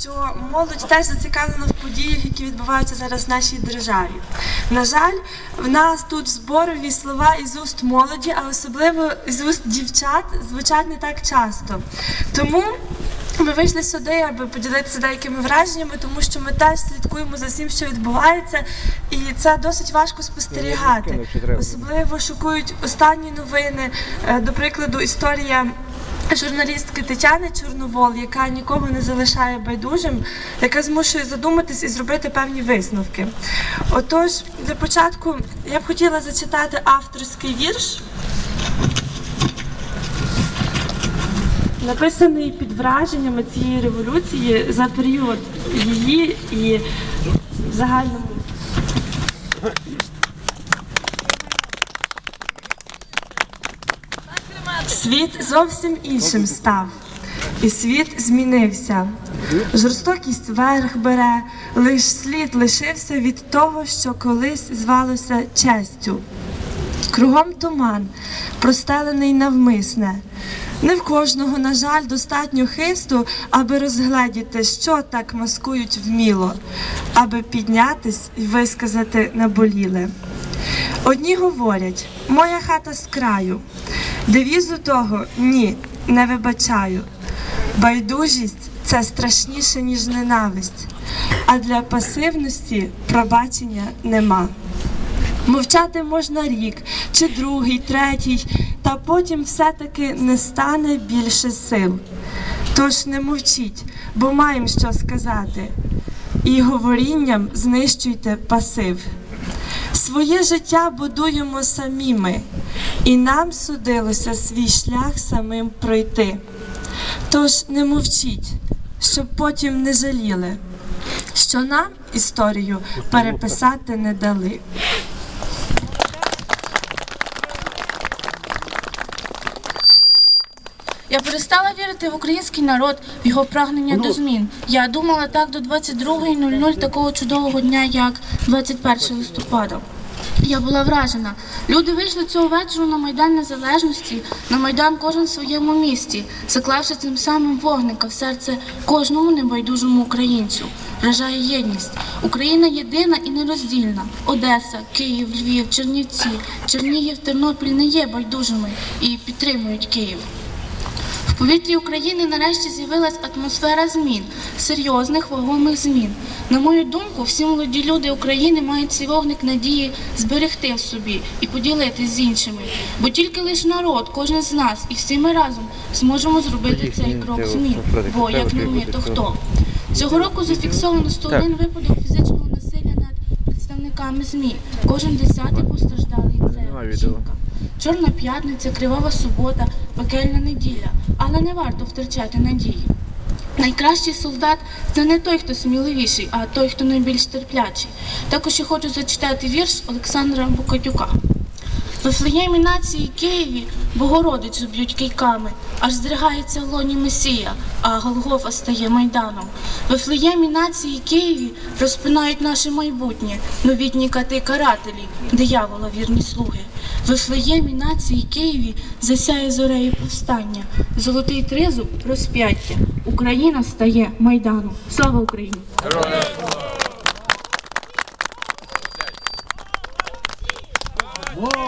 Що молодь теж зацікавлена в подіях, які відбуваються зараз в нашій державі. На жаль, в нас тут зборові слова із уст молоді, а особливо з уст дівчат звучать не так часто. Тому ми вийшли сюди, аби поділитися деякими враженнями, тому що ми теж слідкуємо за всім, що відбувається, і це досить важко спостерігати. Особливо шокують останні новини. Е, До прикладу, історія журналістки Тетяни Чорновол, яка нікого не залишає байдужим, яка змушує задуматись і зробити певні висновки. Отож, для початку я б хотіла зачитати авторський вірш. Написаний під враженнями цієї революції за період її і в загальному Світ зовсім іншим став, і світ змінився. Жорстокість верх бере, лиш слід лишився від того, що колись звалося честю. Кругом туман, простелений навмисне. Не в кожного, на жаль, достатньо хисту, аби розгледіти, що так маскують вміло, аби піднятись і висказати наболіле. Одні говорять, моя хата з краю. Девізу того ні, не вибачаю. Байдужість це страшніше, ніж ненависть, а для пасивності пробачення нема. Мовчати можна рік, чи другий, третій, та потім все-таки не стане більше сил. Тож не мовчіть, бо маємо що сказати, і говорінням знищуйте пасив. Своє життя будуємо самі ми, і нам судилося свій шлях самим пройти. Тож не мовчіть, щоб потім не жаліли, що нам історію переписати не дали. Я перестала вірити в український народ, в його прагнення до змін. Я думала так до 22.00 такого чудового дня, як 21 листопада. Я була вражена. Люди вийшли цього вечора на Майдан Незалежності, на Майдан кожен в своєму місті, заклавши цим самим вогника в серце кожному небайдужому українцю. Вражає єдність. Україна єдина і нероздільна. Одеса, Київ, Львів, Чернівці, Чернігів, Тернопіль не є байдужими і підтримують Київ. Повітрі України нарешті з'явилась атмосфера змін, серйозних вагомих змін. На мою думку, всі молоді люди України мають цей вогник надії зберегти в собі і поділитись з іншими. Бо тільки лише народ, кожен з нас і всі ми разом зможемо зробити цей крок змін. Бо як не ми, то хто? Цього року зафіксовано 101 випадок фізичного насилля над представниками ЗМІ. Кожен десятий постраждалий це жінка. Чорна п'ятниця, кривава субота, пекельна неділя. Але не варто втрачати надії. Найкращий солдат це не той, хто сміливіший, а той, хто найбільш терплячий. Також я хочу зачитати вірш Олександра Букатюка. В Вифлеємі нації Києві Богородицю б'ють кийками, аж здригається в лоні Месія, а Голгофа стає майданом. В Вифлеємі нації Києві розпинають наше майбутнє, новітні кати карателі, диявола вірні слуги. В Вифлеємі нації Києві засяє зорею повстання, золотий тризуб розп'яття. Україна стає майданом. Слава Україні!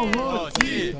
Não, Lute!